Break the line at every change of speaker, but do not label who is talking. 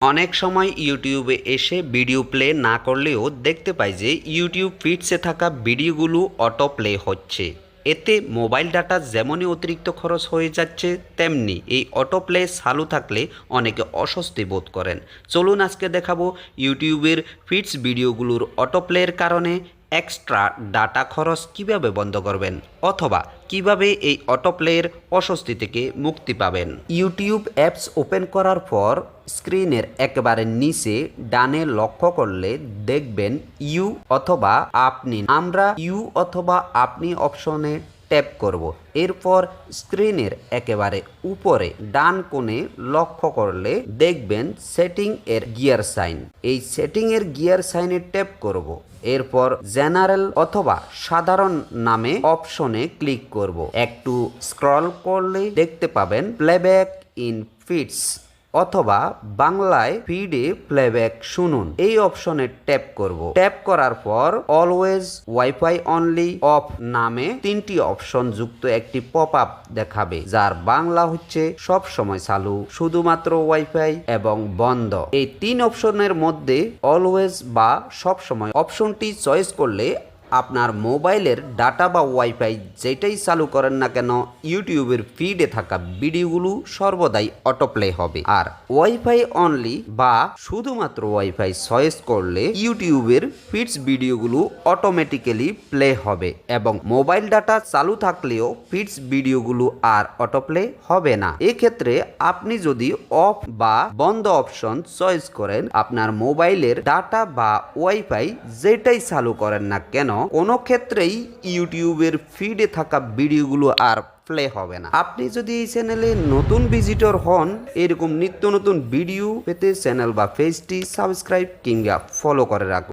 অনেক সময় ইউটিউবে এসে ভিডিও প্লে না করলেও দেখতে পাই যে ইউটিউব ফিডসে থাকা ভিডিওগুলো অটো প্লে হচ্ছে। এতে মোবাইল ডাটা যেমনই অতিরিক্ত খরচ হয়ে যাচ্ছে, তেমনি এই অটো প্লে চালু থাকলে অনেকে অস্বস্তি বোধ করেন। চলুন আজকে দেখাবো ইউটিউবের ফিডস ভিডিওগুলোর অটো প্লের কারণে এক্সট্রা ডাটা খরচ কীভাবে বন্ধ করবেন অথবা কীভাবে এই অটোপ্লের অস্বস্তি থেকে মুক্তি পাবেন? ইউটিউব অ্যাপস ওপেন করার পর স্ক্রিনের একেবারে নিচে ডানে লক্ষ্য করলে দেখবেন ইউ অথবা আপনি, আমরা ইউ অথবা আপনি অপশনে ট্যাপ করব। এরপর স্ক্রিনের একেবারে উপরে, ডান কোণে লক্ষ্য করলে দেখবেন সেটিং এর গিয়ার সাইন এই সেটিং এর গিয়ার সাইনে ট্যাপ করব। এরপর জেনারেল অথবা সাধারণ নামে অপশনে ক্লিক করব। একটু স্ক্রল করলে দেখতে পাবেন প্লেব্যাক ইন ফিটস অথবা বাংলায় ফিডে প্লেব্যাক শুনুন। এই অপশনে ট্যাপ করব। ট্যাপ করার পর অলওয়েজ ওয়াইফাই অনলি অফ নামে তিনটি অপশন যুক্ত একটি পপ আপ দেখাবে, যার বাংলা হচ্ছে সব সময় চালু, শুধুমাত্র ওয়াইফাই এবং বন্ধ। এই তিন অপশনের মধ্যে অলওয়েজ বা সব সময় অপশনটি চয়েস করলে আপনার মোবাইলের ডাটা বা ওয়াইফাই যেটাই চালু করেন না কেন, ইউটিউবের ফিডে থাকা ভিডিওগুলো সর্বদাই অটোপ্লে হবে। আর ওয়াইফাই অনলি বা শুধুমাত্র ওয়াইফাই চয়েস করলে ইউটিউবের ফিডস ভিডিওগুলো অটোমেটিক্যালি প্লে হবে এবং মোবাইল ডাটা চালু থাকলেও ফিডস ভিডিওগুলো আর অটোপ্লে হবে না। এক্ষেত্রে আপনি যদি অফ বা বন্ধ অপশন চয়েস করেন, আপনার মোবাইলের ডাটা বা ওয়াইফাই যেটাই চালু করেন না কেন কোনো ক্ষেত্রেই ইউটিউবের ফিডে থাকা ভিডিওগুলো আর প্লে হবে না। আপনি যদি এই চ্যানেলে নতুন ভিজিটর হন, এরকম নিত্য নতুন ভিডিও পেতে চ্যানেল বা পেজটি সাবস্ক্রাইব কিংবা ফলো করে রাখুন।